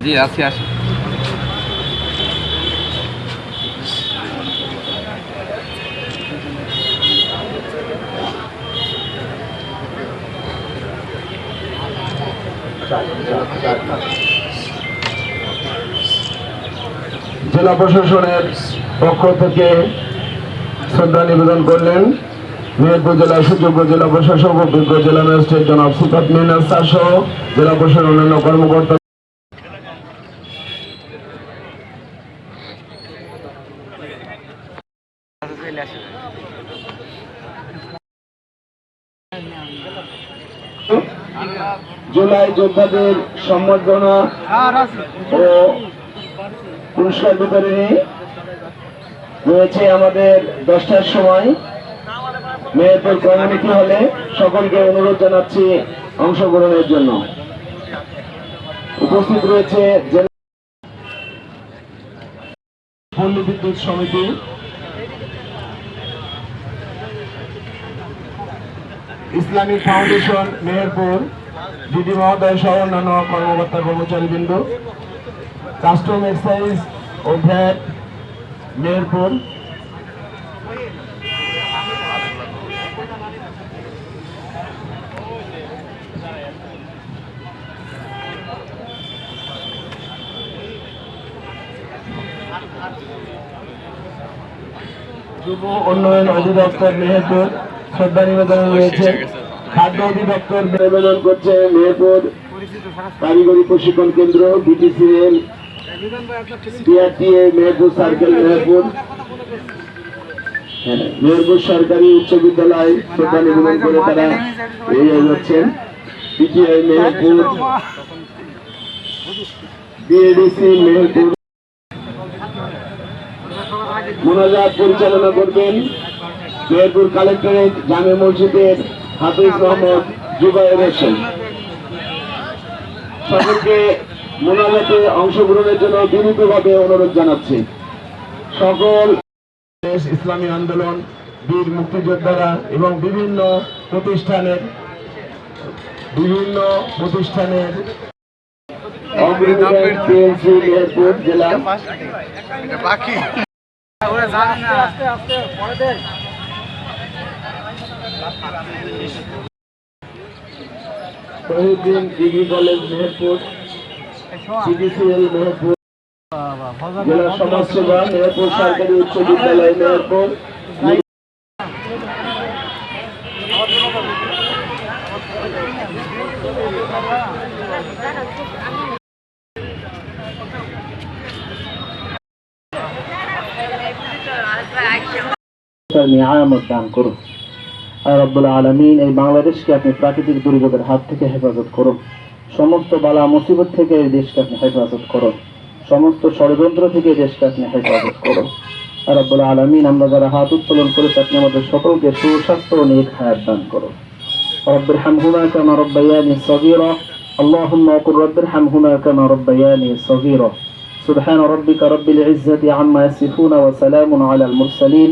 জি আসি জেলা প্রশাসনের পক্ষ থেকে শ্রদ্ধা নিবেদন করলেন। জেলার সুযোগ্য জেলা প্রশাসক অভিজ্ঞ জেলা ম্যাজিস্ট্রেট জনাব সহ জেলা অন্যান্য কর্মকর্তা জুলাই যোদ্ধাদের সম্বর্ধনা ও পুরস্কার বিতরণী রয়েছে আমাদের দশটার সময়। মেহেরপুর কমিউনিটি হলে সকলকে অনুরোধ জানাচ্ছি অংশগ্রহণের জন্য। উপস্থিত রয়েছে বিদ্যুৎ সমিতি। ইসলামিক ফাউন্ডেশন, মেহেরপুর দিদি মহোদয় সহ অন্যান্য কর্মকর্তা কর্মচারীবৃন্দ। কাস্টম এক্সাইজ ও ভ্যাট মেহেরপুর। যুব উন্নয়ন অধিদপ্তর মেহেরপুর শ্রদ্ধা নিবেদন রয়েছে। খাদ্য অধিদপ্তর নিবেদন করছে মেহেরপুর কারিগরি প্রশিক্ষণ কেন্দ্র বিটিসিএল মেহেরপুর সার্কেল মেহেরপুর। হ্যাঁ, মেহেরপুর সরকারি উচ্চ বিদ্যালয় শ্রদ্ধা নিবেদন করে তারা এগিয়ে যাচ্ছেন। পিটিআই মেহেরপুর বিএডিসি মেহেরপুর মোনাজাত পরিচালনা করবেন মেহেরপুর কালেক্টরেট জামে মসজিদের হাফিজ মোহাম্মদ জুবাইর হোসেন। সকলকে মোনাজাতে অংশগ্রহণের জন্য বিনীতভাবে অনুরোধ জানাচ্ছি। সকল দেশ ইসলামী আন্দোলন বীর মুক্তিযোদ্ধারা এবং বিভিন্ন প্রতিষ্ঠানের বিভিন্ন প্রতিষ্ঠানের অগ্রদূত জেলা Meherpur Shahiduddin degree college Meherpur CDCL Meherpur জেলা সমাজসেবা মেহেরপুর সরকারি উচ্চ বিদ্যালয় মেহেরপুর। তার নিয়ামত দান করুন আর রব্বুল আলমিন এই বাংলাদেশকে আপনি প্রাকৃতিক দুর্যোগের হাত থেকে হেফাজত করুন সমস্ত বালা মুসিবত থেকে এই দেশকে আপনি হেফাজত করুন সমস্ত ষড়যন্ত্র থেকে এই দেশকে আপনি হেফাজত করুন আর রব্বুল আলমিন আমরা যারা হাত উত্তোলন করেছি আপনি আমাদের সকলকে সুস্বাস্থ্য ও নেক হায়াত দান করুন رب ارحمهما كما ربياني صغيرا اللهم وقل رب ارحمهما كما ربياني صغيرا سبحان ربك رب العزة عما يصفون وسلام على المرسلين